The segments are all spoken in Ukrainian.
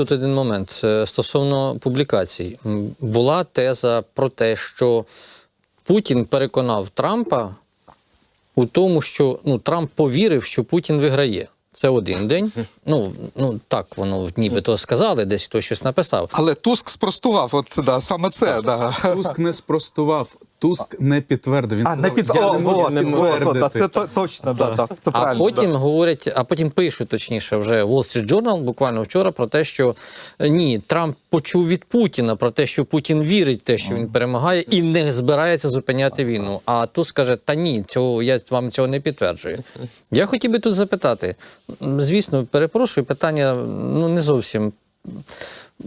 тут один момент Е, стосовно публікацій. Була теза про те, що Путін переконав Трампа у тому, що ну, Трамп повірив, що Путін виграє. Це один день. Ну, ну так воно нібито сказали, десь хтось щось написав. Але Туск спростував, от да, саме це. Да. Туск не спростував, Туск не підтвердив. Він А, сказав, не під... я О, не можу вот, підтвердити. вот, да, це то- точно, да, да, це А правильно. потім да. говорять, а потім пишуть точніше вже Wall Street Journal буквально вчора про те, що е, ні, Трамп почув від Путіна про те, що Путін вірить в те, що він перемагає, і не збирається зупиняти війну. А тут скаже: та ні, цього я вам цього не підтверджую. Я хотів би тут запитати. Звісно, перепрошую, питання ну не зовсім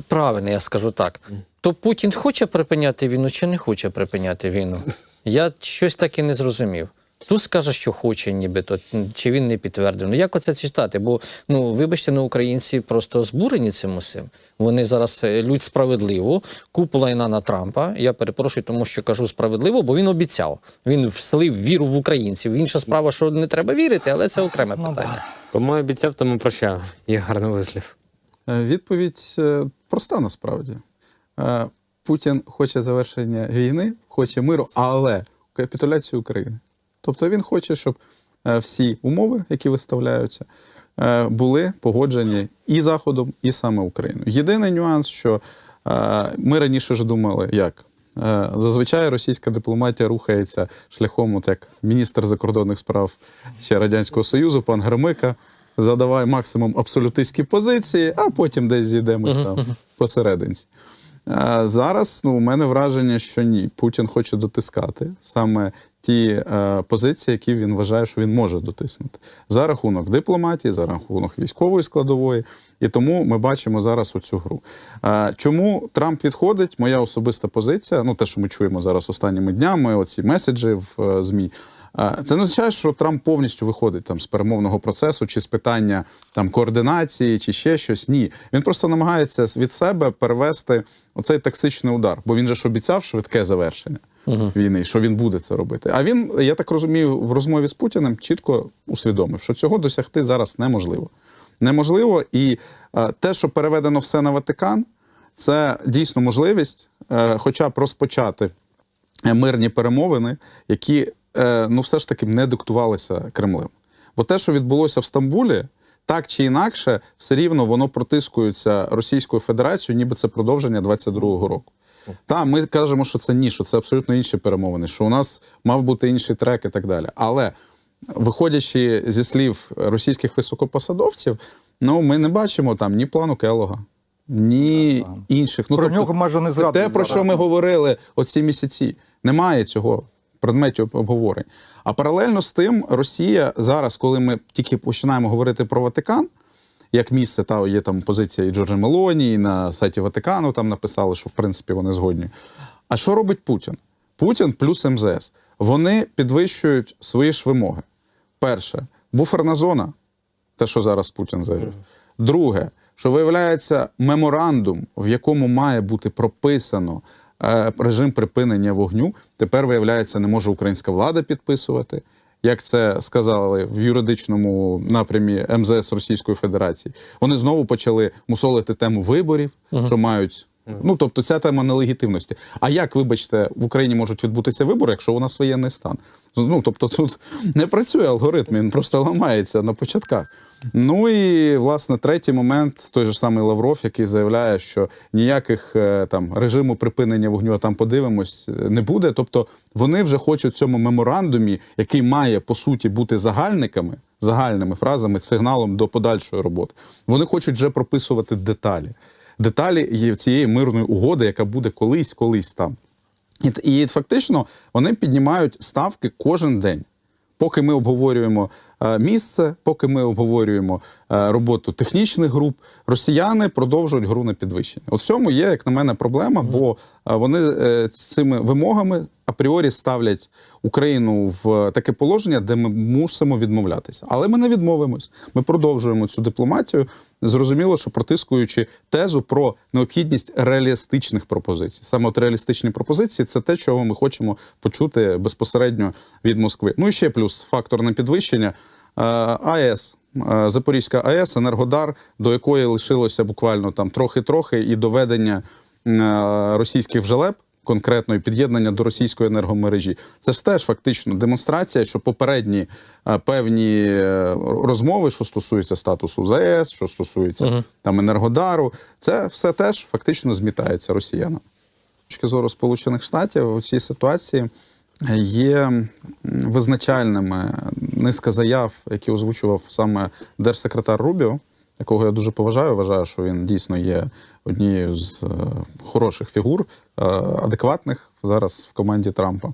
правильне, я скажу так. То Путін хоче припиняти війну чи не хоче припиняти війну? Я щось так і не зрозумів. Тут скаже, що хоче, нібито, чи він не підтвердив. Ну як оце читати? Бо ну вибачте, ну українці просто збурені цим усім. Вони зараз е, лють справедливо, купу лайна на Трампа. Я перепрошую, тому що кажу справедливо, бо він обіцяв. Він вселив віру в українців. Інша справа, що не треба вірити, але це окреме питання. Кому обіцяв, тому прощав. Є гарний вислів. Е, Відповідь е, проста насправді. Е, Путін хоче завершення війни, хоче миру, але капітуляцію України. Тобто він хоче, щоб всі умови, які виставляються, були погоджені і Заходом, і саме Україною. Єдиний нюанс, що ми раніше ж думали, як. Зазвичай російська дипломатія рухається шляхом, от як міністр закордонних справ ще Радянського Союзу, пан Громика, задавай максимум абсолютистські позиції, а потім десь зійдемо там посерединці. Е, Зараз ну, у мене враження, що ні, Путін хоче дотискати саме ті е, позиції, які він вважає, що він може дотиснути за рахунок дипломатії, за рахунок військової складової. І тому ми бачимо зараз оцю гру. Е, чому Трамп відходить? Моя особиста позиція, ну те, що ми чуємо зараз останніми днями, оці меседжі в е, ЗМІ. Це не означає, що Трамп повністю виходить там з перемовного процесу, чи з питання там координації, чи ще щось. Ні, він просто намагається від себе перевести оцей токсичний удар, бо він же ж обіцяв швидке завершення війни, що він буде це робити. А він, я так розумію, в розмові з Путіним чітко усвідомив, що цього досягти зараз неможливо. Неможливо, і е, те, що переведено все на Ватикан, це дійсно можливість, е, хоча б розпочати е, мирні перемовини, які ну все ж таки не диктувалися Кремлем. Бо те, що відбулося в Стамбулі, так чи інакше, все рівно воно протискується Російською Федерацією, ніби це продовження 22-го року. Та ми кажемо, що це ні, що це абсолютно інші перемовини, що у нас мав бути інший трек і так далі. Але виходячи зі слів російських високопосадовців, ну ми не бачимо там ні плану Келога, ні інших. Ну, Про тобто, нього майже не згадують те, про що зараз. ми говорили оці місяці. Немає цього предметів обговорень. А паралельно з тим, Росія зараз, коли ми тільки починаємо говорити про Ватикан, як місце, та є там позиція і Джорджа Мелоні, і на сайті Ватикану там написали, що в принципі вони згодні. А що робить Путін? Путін плюс МЗС. Вони підвищують свої ж вимоги. Перше, буферна зона, те, що зараз Путін заявив. Друге, що виявляється меморандум, в якому має бути прописано режим припинення вогню, тепер виявляється, не може українська влада підписувати. Як це сказали в юридичному напрямі МЗС Російської Федерації, вони знову почали мусолити тему виборів, що мають. Ну, тобто, ця тема нелегітимності. А як, вибачте, в Україні можуть відбутися вибори, якщо у нас воєнний стан? Ну, тобто, тут не працює алгоритм, він просто ламається на початках. Ну і власне третій момент, той же самий Лавров, який заявляє, що ніяких е, там режиму припинення вогню, а там подивимось, е, не буде. Тобто вони вже хочуть цьому меморандумі, який має по суті бути загальниками, загальними фразами, сигналом до подальшої роботи. Вони хочуть вже прописувати деталі. Деталі цієї мирної угоди, яка буде колись, колись там. І, і фактично вони піднімають ставки кожен день. Поки ми обговорюємо е, місце, поки ми обговорюємо е, роботу технічних груп, росіяни продовжують гру на підвищення. В цьому є, як на мене, проблема, бо е, вони цими вимогами апріорі ставлять Україну в таке положення, де ми мусимо відмовлятися. Але ми не відмовимось. Ми продовжуємо цю дипломатію. Зрозуміло, що протискуючи тезу про необхідність реалістичних пропозицій. Саме от реалістичні пропозиції це те, чого ми хочемо почути безпосередньо від Москви. Ну і ще плюс факторне підвищення. Е, АЕС е, Запорізька АЕС, Енергодар, до якої лишилося буквально там трохи-трохи, і доведення е, російських вжелеп. Конкретно і під'єднання до російської енергомережі. Це ж теж фактично демонстрація, що попередні е, певні е, розмови, що стосуються статусу ЗАЕС, що стосується там енергодару, це все теж фактично змітається росіянам. З точки зору Сполучених Штатів у цій ситуації є м, визначальними низка заяв, які озвучував саме держсекретар Рубіо, якого я дуже поважаю. Вважаю, що він дійсно є однією з е, хороших фігур, е, адекватних зараз в команді Трампа.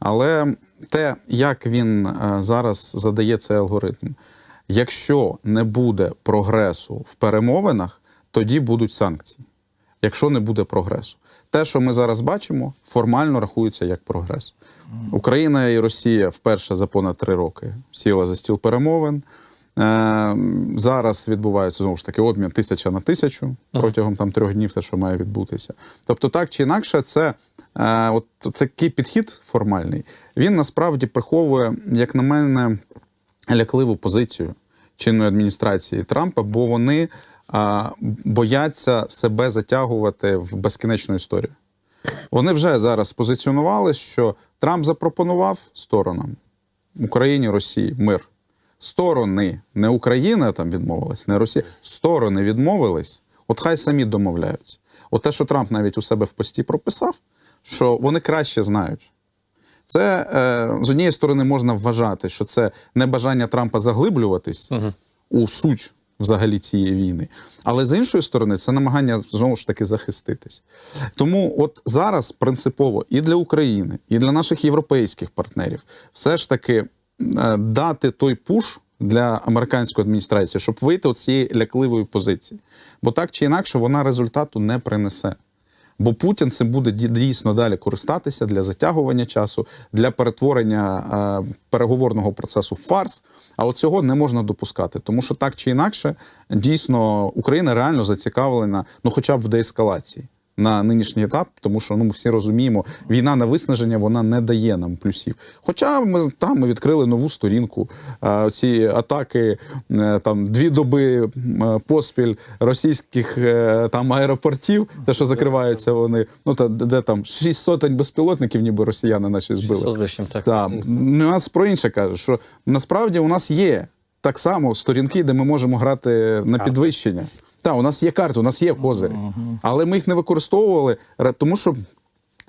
Але те, як він е, зараз задає цей алгоритм, якщо не буде прогресу в перемовинах, тоді будуть санкції якщо не буде прогресу. Те, що ми зараз бачимо, формально рахується як прогрес. Україна і Росія вперше за понад три роки сіла за стіл перемовин. Е, зараз відбувається знову ж таки обмін тисяча на тисячу протягом там трьох днів, те, що має відбутися. Тобто, так чи інакше, це е, от такий підхід формальний. Він насправді приховує, як на мене, лякливу позицію чинної адміністрації Трампа, бо вони а, бояться себе затягувати в безкінечну історію. Вони вже зараз позиціонували, що Трамп запропонував сторонам Україні, Росії мир. Сторони, не Україна там відмовилась, не Росія. Сторони відмовились, от хай самі домовляються. От те, що Трамп навіть у себе в пості прописав, що вони краще знають. Це е, з однієї сторони можна вважати, що це не бажання Трампа заглиблюватись у суть взагалі цієї війни. Але з іншої сторони, це намагання знову ж таки захиститись. Тому, от зараз принципово і для України, і для наших європейських партнерів все ж таки дати той пуш. Для американської адміністрації, щоб вийти з цієї лякливої позиції. Бо так чи інакше вона результату не принесе. Бо Путін цим буде дійсно далі користатися для затягування часу, для перетворення е, переговорного процесу в фарс. А от цього не можна допускати, тому що так чи інакше, дійсно Україна реально зацікавлена, ну хоча б в деескалації на нинішній етап, тому що ну ми всі розуміємо, війна на виснаження вона не дає нам плюсів. Хоча ми там ми відкрили нову сторінку. Ці атаки е, там дві доби е, поспіль російських е, там аеропортів, те, що закриваються вони, ну та де там шість сотень безпілотників, ніби росіяни наші збили. Так. Так, нюанс про інше каже, що насправді у нас є так само сторінки, де ми можемо грати на підвищення. Так, у нас є карти, у нас є козирі, але ми їх не використовували, тому що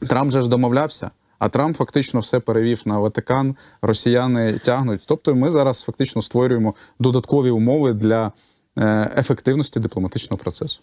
Трамп же ж домовлявся. А Трамп фактично все перевів на Ватикан, росіяни тягнуть. Тобто ми зараз фактично створюємо додаткові умови для е, ефективності дипломатичного процесу.